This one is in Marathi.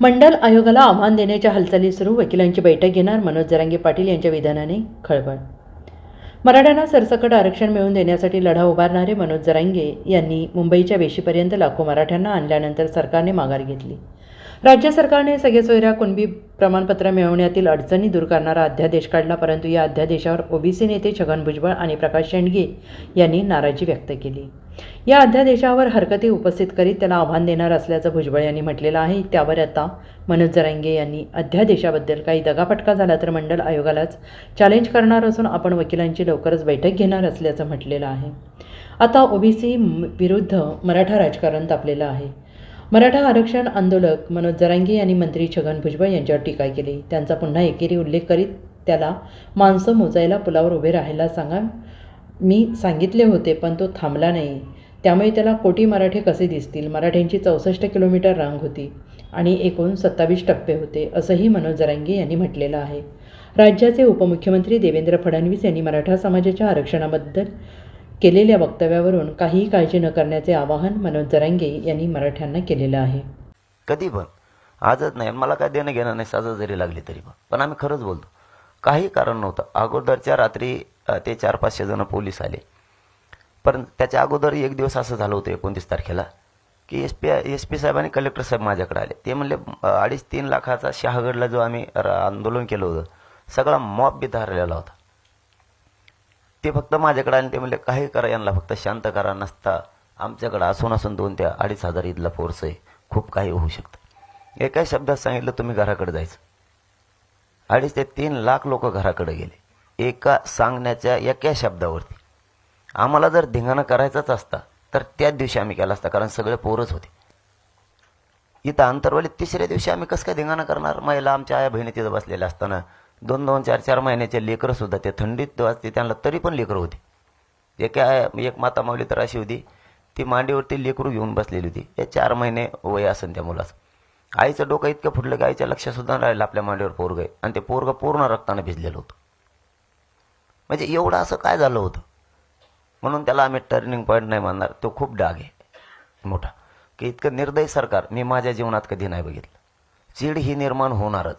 मंडल आयोगाला आव्हान देण्याच्या हालचाली सुरू. वकिलांची बैठक घेणार मनोज जरांगे पाटील यांच्या विधानाने खळबळ. मराठ्यांना सरसकट आरक्षण मिळवून देण्यासाठी लढा उभारणारे मनोज जरांगे यांनी मुंबईच्या वेशीपर्यंत लाखो मराठ्यांना आणल्यानंतर सरकारने माघार घेतली. राज्य सरकारने सगळे सोयऱ्या कुणबी प्रमाणपत्र मिळवण्यातील अडचणी दूर करणारा अध्यादेश काढला परंतु या अध्यादेशावर ओबीसी नेते छगन भुजबळ आणि प्रकाश शेंडगे यांनी नाराजी व्यक्त केली. या अध्यादेशावर हरकती उपस्थित करीत त्याला आव्हान देणार असल्याचं भुजबळ यांनी म्हटलेलं आहे. त्यावर आता मनोज जरांगे यांनी अध्यादेशाबद्दल काही दगाफटका झाला तर मंडल आयोगालाच चॅलेंज करणार असून आपण वकिलांची लवकरच बैठक घेणार असल्याचं म्हटलेलं आहे. आता ओबीसी विरुद्ध मराठा राजकारण तापलेलं आहे. मराठा आरक्षण आंदोलक मनोज जरांगे यांनी मंत्री छगन भुजबळ यांच्यावर टीका केली. त्यांचा पुन्हा एकेरी उल्लेख करीत त्याला माणसं मोजायला पुलावर उभे राहायला सांगा मी सांगितले होते पण तो थांबला नाही. त्यामुळे त्याला कोटी मराठे कसे दिसतील? मराठ्यांची चौसष्ट किलोमीटर रांग होती आणि एकूण सत्तावीस टप्पे होते असंही मनोज जरांगे यांनी म्हटलेलं आहे. राज्याचे उपमुख्यमंत्री देवेंद्र फडणवीस यांनी मराठा समाजाच्या आरक्षणाबद्दल केलेल्या वक्तव्यावरून काहीही काळजी न करण्याचे आवाहन मनोज जरांगे यांनी मराठ्यांना केलेलं आहे. कधी पण. आजच नाही मला काय देणं घेणं नाही साजं जरी लागली तरी पण. पण आम्ही खरंच बोलतो. काही कारण नव्हतं. अगोदरच्या रात्री ते चार पाचशे जण पोलीस आले. पण त्याच्या अगोदर एक दिवस असं झालं होतं एकोणतीस तारखेला की एस पी एस पी साहेब आणि कलेक्टर साहेब माझ्याकडे आले. ते म्हणले अडीच तीन लाखाचा शहागडला जो आम्ही आंदोलन केलं होतं सगळा मॉब बी धारलेला होता. ते फक्त माझ्याकडे आणि ते म्हणले काही करा यांना फक्त शांत करा नसता. आमच्याकडे असून असून दोन त्या अडीच हजार ईदला फोर्स आहे. खूप काही होऊ शकतं. एका शब्दात सांगितलं तुम्ही घराकडे जायचं. अडीच ते तीन लाख लोक घराकडे गेले. एका सांगण्याच्या एका शब्दावरती. आम्हाला जर धिंगाणा करायचाच असता तर त्याच दिवशी आम्ही केला असता कारण सगळे पोरच होते. इथं अंतरवाली तिसऱ्या दिवशी आम्ही कसं काय धिंगाणा करणार? महिला आमच्या आया बहिणी तिथं बसलेल्या असताना दोन दोन चार चार महिन्याचे लेकरं सुद्धा ते थंडीत वाजते त्यांना तरी पण लेकरं होती. एका एक माता माऊली तर अशी होती ती मांडीवरती लेकरू घेऊन बसलेली होती. हे चार महिने वय असेल त्या मुलाचं. आईचं डोकं इतकं फुटलं की आईच्या लक्षसुद्धा राहिलं आपल्या मांडीवर पोरग आहे. आणि ते पोरगं पूर्ण रक्तानं भिजलेलं होतं. म्हणजे एवढं असं काय झालं होतं? म्हणून त्याला आम्ही टर्निंग पॉईंट नाही मानणार. तो खूप डाग आहे. मोठा. की इतकं निर्दयी सरकार मी माझ्या जीवनात कधी नाही बघितलं. चीड ही निर्माण होणारच.